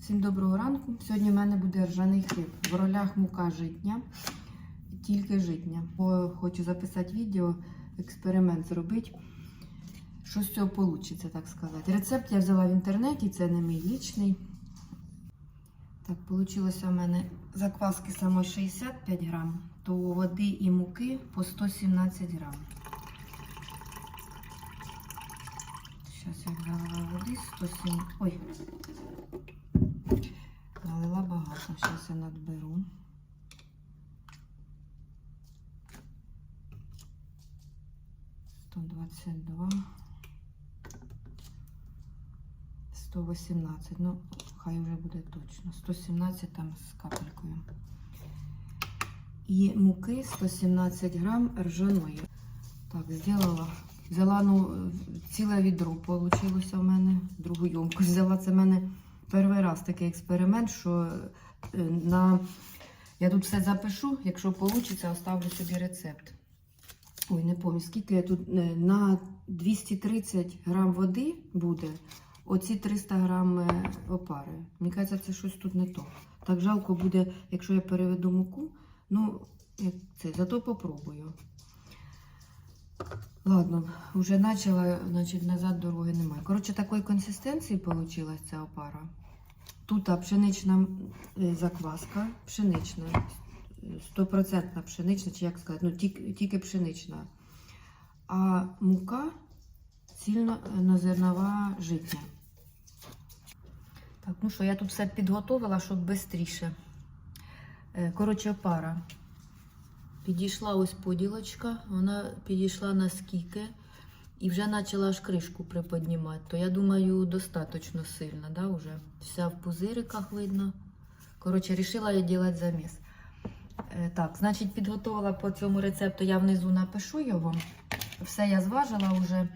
Всім доброго ранку. Сьогодні в мене буде ржаний хліб. В ролях мука житня, тільки житня. Бо хочу записати відео, експеримент зробити. Що з цього вийде, так сказати. Рецепт я взяла в інтернеті, це не мій лічний. Так, вийшло у мене закваски саме 65 грам, то води і муки по 117 грам. Зараз я взяла води 107. Ой, багато. Надберу. Сто двадцять два. 118, ну, хай вже буде точно. 117 там з капелькою. І муки 117 грам ржаної. Так, зробила. Взяла ну, ціле відро вийшло в мене. Другу йомку взяла. Це в мене перший раз такий експеримент, що на... я тут все запишу, якщо вийде, оставлю собі рецепт. Ой, не пам'ятаю, скільки я тут е, на 230 грам води буде. Оці 300 грам е, опари. Мені кажеться, це щось тут не то. Так жалко буде, якщо я переведу муку. Ну, це, зато попробую. Ладно, вже почала, значить, назад дороги немає. Коротше, такої консистенції вийшла ця опара. Тут пшенична е, закваска, пшенична, стопроцентна пшенична, чи як сказати, ну тільки, тільки пшенична. А мука цільнозернова житня. Так, ну що, я тут все підготовила, щоб швидше. Коротше, пара. Підійшла ось поділочка, вона підійшла наскільки і вже почала аж кришку приподнімати. То я думаю, достатньо сильно, да, вже. Вся в пузириках видно. Коротше, вирішила я робити заміс. Е, Так, значить, підготувала по цьому рецепту, я внизу напишу його. Все я зважила вже.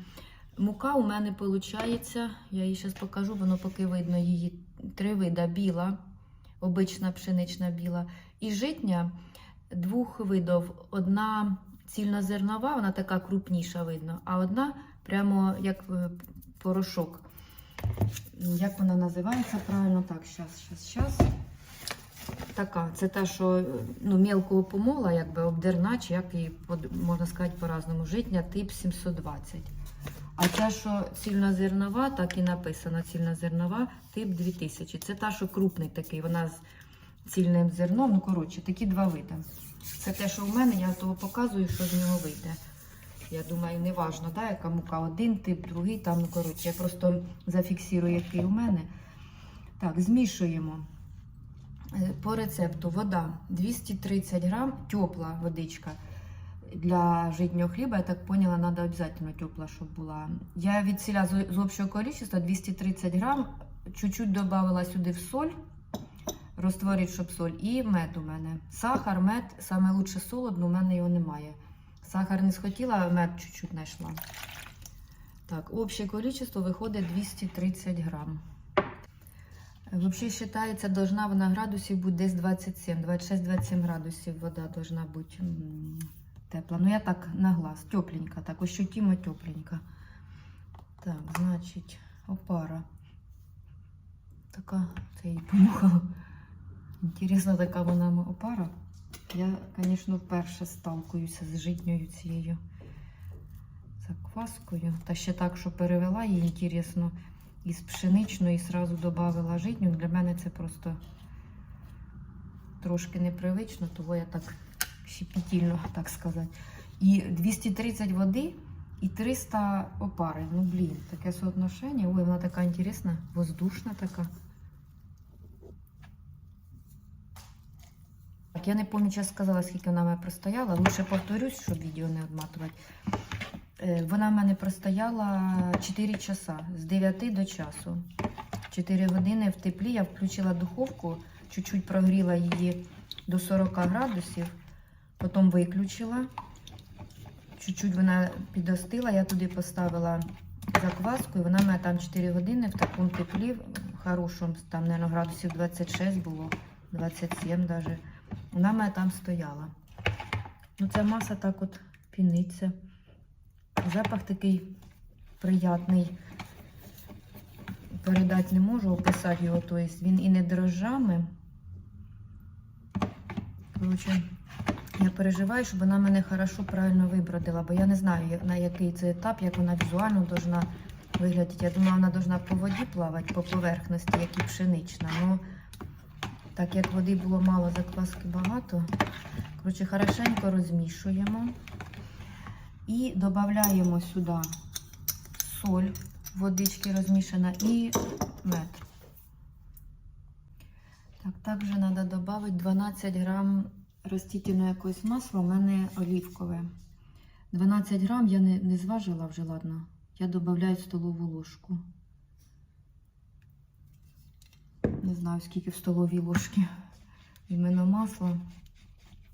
Мука у мене виходить, я її зараз покажу, воно поки видно її три вида біла, обична пшенична біла, і житня двох видів. Одна цільнозернова, вона така крупніша видно, а одна прямо як е, порошок. Як вона називається правильно? Так, зараз, зараз, зараз. Така, це та, що ну, мелкого помола, якби обдерна, чи як її можна сказати по-разному, житня тип 720. А ця, що цільнозернова, так і написано цільнозернова, тип 2000. Це та, що крупний такий, вона з цільним зерном. Ну, коротше, такі два види. Це те, що в мене, я того показую, що з нього вийде. Я думаю, не важно, да, яка мука один тип, другий там, ну, коротше, я просто зафіксую, який у мене. Так, змішуємо. Е, По рецепту вода 230 грам, тепла водичка. Для житнього хліба, я так поняла, треба обов'язково тепла, щоб була. Я від ціля з, общого количества 230 грам, чуть-чуть додавала сюди в соль, розтворити, щоб соль, і мед у мене. Сахар, мед, саме лучше солодно, у мене його немає. Сахар не схотіла, а мед чуть-чуть знайшла. Так, общее количество виходить 230 грам. Взагалі вважається, должна вона градусів бути десь 27, 26-27 градусів вода должна бути тепла. Ну я так на глаз, тепленька, так ощутимо тепленька. Так, значить, опара. Така, це її помухала. Інтересна така вона опара. Я, звісно, вперше сталкуюся з житньою цією закваскою. Та ще так, що перевела її, інтересно, із пшеничної і одразу додавала житню. Для мене це просто трошки непривично, того я так щепетільно, так сказати. І 230 води і 300 опари. Ну, блін, таке соотношення. Ой, вона така інтересна, воздушна така. Так, я не пам'ятаю, сказала, скільки вона в мене простояла. Лучше повторюсь, щоб відео не відматувати. Е, Вона в мене простояла 4 часа з 9 до часу. 4 години в теплі. Я включила духовку, чуть-чуть прогріла її до 40 градусів, потім виключила. Чуть-чуть вона підостила, я туди поставила закваску, і вона в мене там 4 години в такому теплі, хорошому, там, мабуть, градусів 26 було, 27 навіть. Вона в мене там стояла. Ну, ця маса так от піниться. Запах такий приятний. передати не можу, описати його. Тобто він і не дрожжами. Коротше, я переживаю, щоб вона мене хорошо правильно вибродила, бо я не знаю, на який це етап, як вона візуально должна виглядати. Я думала, вона должна по воді плавати, по поверхності, як і пшенична. Ну, так як води було мало, закваски багато. Коротше, хорошенько розмішуємо. І додаємо сюди соль, водички розмішана і мед. Так, також треба додати 12 грам ростительного якогось масла, у мене олівкове. 12 грам я не, не зважила вже, ладно. Я додаю столову ложку. Не знаю, скільки в столовій ложці. Іменно масло.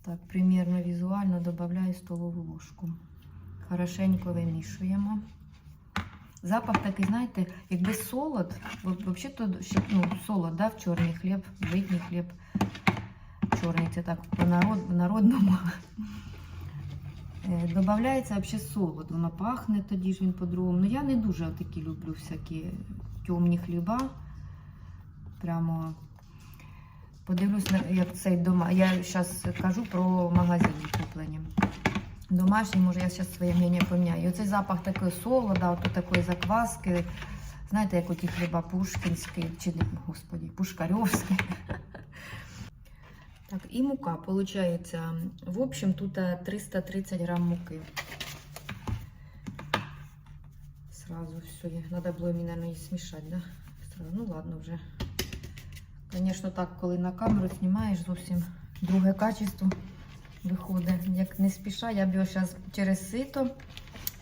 Так, примірно візуально додаю столову ложку. Хорошенько вимішуємо. Запах такий, знаєте, якби солод, взагалі ще ну, солод, да, в чорний хліб, житній хліб. Чорний, це так по народ, народному. Е, Добавляється взагалі солод, воно пахне тоді ж він по-другому. Ну я не дуже такі люблю всякі темні хліба. Прямо подивлюсь, як цей дома. Я зараз кажу про магазині куплені. Домашній, може, я зараз своє мнення поміняю. І оцей запах такої солода, от такої закваски. Знаєте, як оті хліба пушкінські, чи господі, пушкарьовські. Так, і мука, виходить, в общем, тут е, 330 грам муки. Сразу все, надо було мені, наверное, її смішати, да? Ну ладно вже. Звісно, так, коли на камеру знімаєш, зовсім друге качество виходить. Як не спіша, я б його зараз через сито.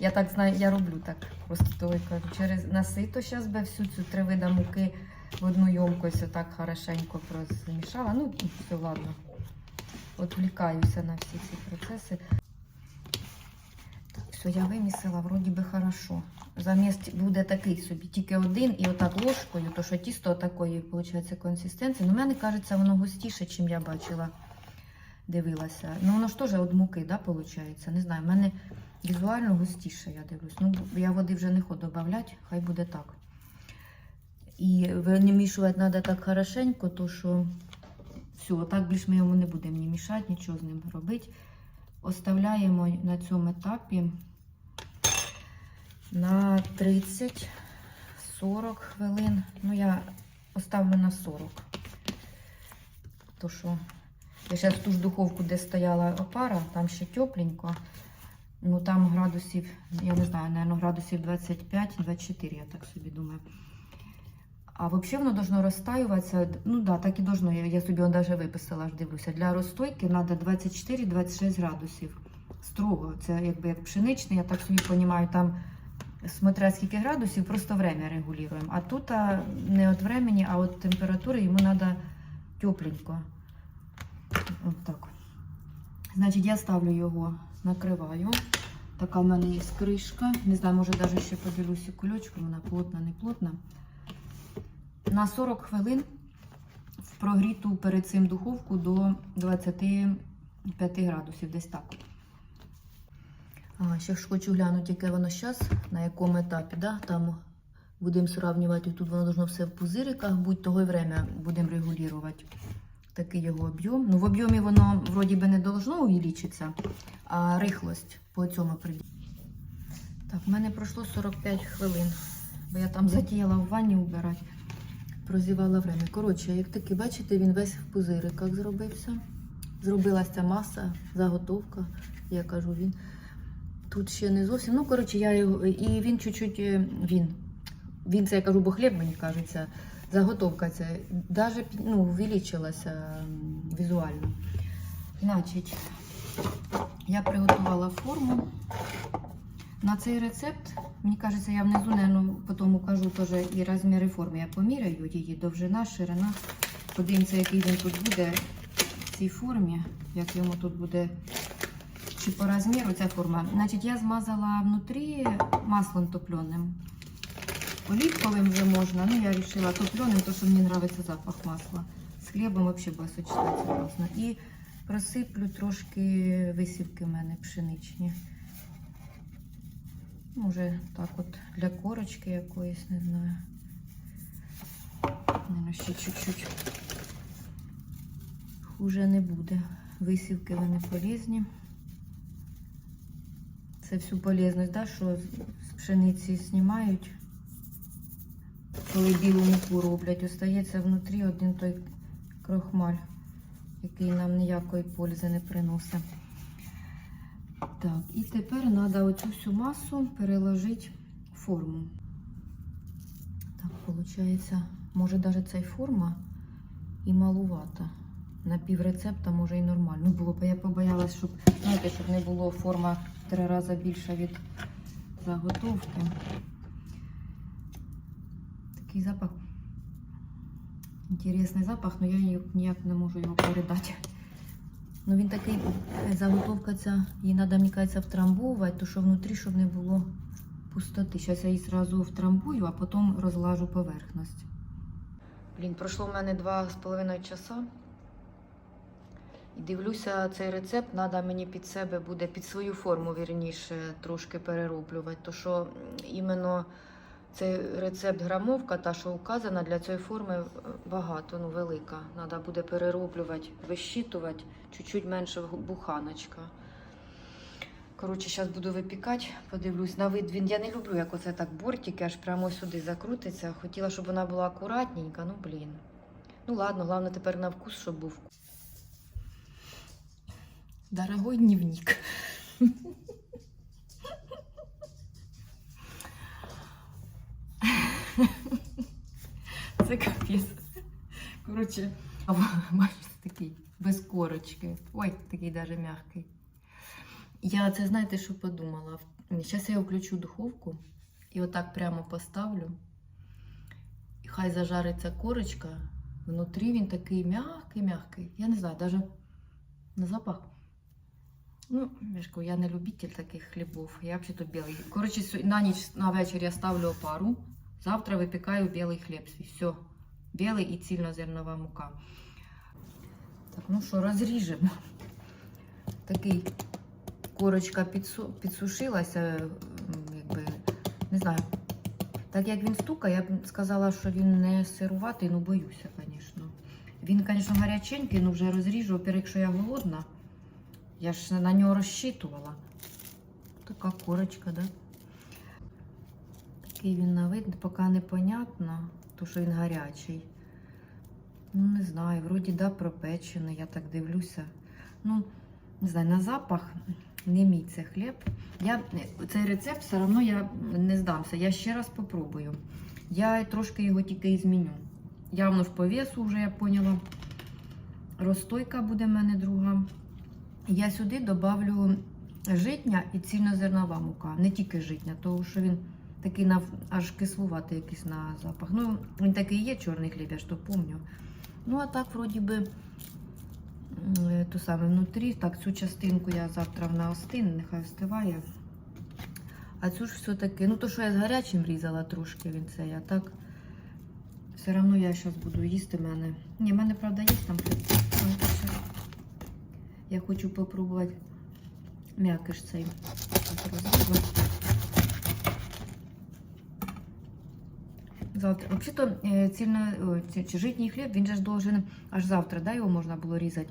Я так знаю, я роблю так. Просто то я кажу, через на сито зараз би всю цю три вида муки в одну ємкость отак хорошенько розмішала. Ну, все, ладно. Отвлікаюся на всі ці процеси. Так, все, я вимісила, вроді би хорошо. Замість буде такий собі, тільки один і отак ложкою, то що тісто такої, виходить, консистенції. Ну, мене кажеться, воно густіше, чим я бачила, дивилася. Ну, воно ж теж від муки, да, виходить? Не знаю, в мене візуально густіше, я дивлюсь. Ну, я води вже не хочу додавати, хай буде так. І вимішувати треба так хорошенько, то що все, так більш ми йому не будемо ні мішати, нічого з ним робити. Оставляємо на цьому етапі на 30-40 хвилин. Ну, я оставлю на 40. То що я зараз ту ж духовку, де стояла опара, там ще тепленько. Ну там градусів, я не знаю, наверное, градусів 25-24, я так собі думаю. А взагалі воно должно розтаюватися. Ну да, так і должно. Я, я собі навіть виписала, аж дивлюся. Для розстойки треба 24-26 градусів. Строго. Це якби як пшеничний, я так собі розумію, там смотря скільки градусів, просто время регулюємо. А тут не від времени, а від температури йому треба тепленько. От так. Значить, я ставлю його, накриваю. Така в мене є кришка. Не знаю, може навіть ще поділюся кульочком, вона плотна, не плотна. На 40 хвилин в прогріту перед цим духовку до 25 градусів, десь так. Ще ж хочу глянути, яке воно зараз, на якому етапі. Да? Там будемо сравнювати, тут воно должно все в пузириках, будь того время будемо регулювати. Такий його об'єм. Ну, в об'ємі воно вроді би не должно увеличитися, а рихлость по цьому прийде. Так, в мене пройшло 45 хвилин, бо я там затіяла в ванні вбирати. Прозівала время. Коротше, як таки, бачите, він весь в пузириках зробився. Зробилася маса, заготовка, я кажу, він. Тут ще не зовсім. Ну, коротше, я. І він чуть-чуть. е, Він. Він це я кажу, бо хліб, мені кажеться. Заготовка ця навіть ну, увеличилася візуально. Значить, я приготувала форму. На цей рецепт, мені кажеться, я внизу, наверное, потім укажу теж і розміри форми. Я поміряю її, довжина, ширина. Подивимося, який він тут буде в цій формі, як йому тут буде чи по розміру ця форма. Значить, я змазала внутрі маслом топленим. Олівковим вже можна, ну я вирішила топленим, тому що мені подобається запах масла. З хлібом взагалі буде сочетатися класно. І просиплю трошки висівки в мене пшеничні. Може, так от для корочки якоїсь, не знаю. Наверно, ще чуть-чуть. Хуже не буде. Висівки вони полезні. Це всю полезність, да, що з пшениці знімають. Коли білу муку роблять, остається внутрі один той крохмаль, який нам ніякої пользи не приносить. Так, і тепер треба оцю всю масу переложити в форму. Так, виходить, може навіть ця форма і малувата. На пів рецепта може і нормально було б. Я побоялась, щоб, знаєте, щоб не було форма три рази більша від заготовки. Такий запах. Інтересний запах, але я ні- ніяк не можу його передати. Ну він такий, е, заготовка ця, її треба, мені кажеться, втрамбовувати, то що внутрі, щоб не було пустоти. Зараз я її одразу втрамбую, а потім розлажу поверхність. Блін, пройшло в мене два з половиною часа. І дивлюся, цей рецепт треба мені під себе буде, під свою форму, вірніше, трошки перероблювати. То що іменно цей рецепт грамовка, та, що указана, для цієї форми е, багато, ну велика. Треба буде перероблювати, вищитувати, чуть-чуть менше буханочка. Коротше, зараз буду випікати, подивлюсь. На вид він. Я не люблю, як оце так бортики, аж прямо сюди закрутиться. Хотіла, щоб вона була акуратненька, ну блін. Ну ладно, головне тепер на вкус, щоб був. Дорогой дневник. Це капець. Коротше, бачите, такий без корочки. Ой, такий даже м'який. Я це знаєте, що подумала? Зараз я включу духовку і отак прямо поставлю. І хай зажариться корочка. Внутрі він такий м'який-м'який. Я не знаю, навіть на запах. Ну, я я не любитель таких хлібів. Я взагалі білий. Коротше, на ніч на вечір я ставлю опару. Завтра випікаю білий хліб свій. Все. Білий і цільнозернова мука. Так, ну що, розріжемо. Такий корочка підсу, підсушилася, якби, не знаю. Так як він стукає, я б сказала, що він не сируватий, ну боюся, звісно. Він, звісно, гаряченький, ну вже розріжу, во якщо я голодна. Я ж на нього розчитувала. Така корочка, да? Такий він на вид, поки непонятно, то що він гарячий. Ну, не знаю, вроді да, пропечений, я так дивлюся. Ну, не знаю, на запах не мій це хліб. Я, цей рецепт все одно я не здамся. Я ще раз попробую. Я трошки його тільки зміню. Явно ж по весу вже я поняла. Розстойка буде в мене друга. Я сюди додавлю житня і цільнозернова мука. Не тільки житня, тому що він такий на, аж кислуватий якийсь на запах. Ну, він такий є чорний хліб, я ж то пам'ятаю. Ну, а так, вроді би, то саме внутрі. Так, цю частинку я завтра вона остине, нехай остиває. А цю ж все-таки, ну то, що я з гарячим різала трошки він цей, а так все одно я зараз буду їсти мене. Ні, в мене, правда, є там. Я хочу попробувати м'якиш цей. Завтра. Взагалі-то е, цільно, житній хліб, він же ж должен аж завтра, да, його можна було різати.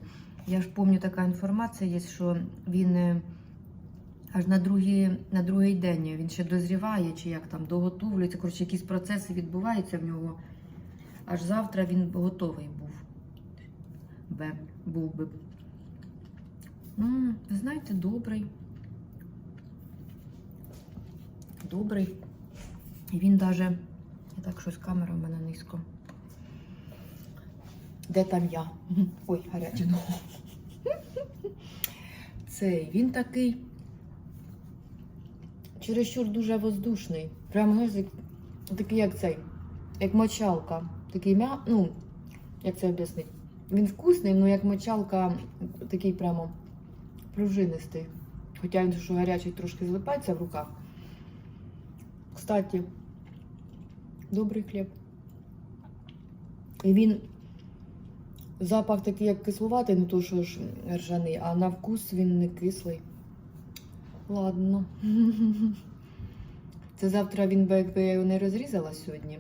Я ж пам'ятаю, така інформація є, що він е, аж на другий, на другий день він ще дозріває, чи як там доготовлюється. Коротше, якісь процеси відбуваються в нього. Аж завтра він готовий був. Бе, був би. М, ви знаєте, добрий. Добрий. І він даже. Я так щось камера в мене низько. Де там я? Ой, гаряче. ну. Цей, він такий. Чересчур дуже воздушний. Прямо знаєш, такий, як цей, як мочалка. Такий м'я, ну, як це об'яснити? Він вкусний, але як мочалка, такий прямо пружинистий. Хоча він що гарячий трошки злипається в руках. Кстати, добрий хліб. І він запах такий, як кислуватий, ну то що ж ржаний, а на вкус він не кислий. Ладно. Це завтра він би, якби я його не розрізала сьогодні.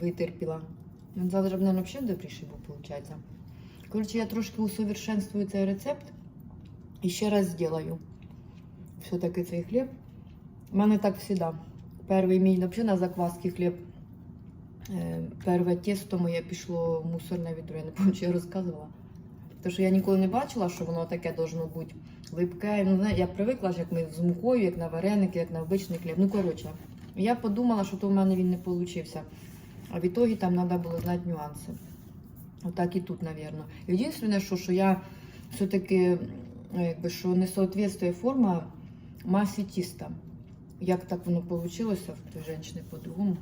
витерпіла. Він завтра, мабуть, взагалі добріший був, виходить. Коротше, я трошки усовершенствую цей рецепт і ще раз зроблю. Все-таки цей хліб. У мене так завжди. Перший мій взагалі на закваски хліб. Е, Перше тісто моє пішло в мусорне відро, я не пам'ятаю, я розказувала. Тому що я ніколи не бачила, що воно таке должно бути липке. Ну, я привикла, як ми з мукою, як на вареники, як на обичний хліб. Ну, коротше, я подумала, що то в мене він не вийшов. А в ітогі там треба було знати нюанси. Отак і тут, напевно. Єдине, що, що я все-таки, якби, що не соответствує форма масі тіста. Як так воно вийшло в жінки по-другому.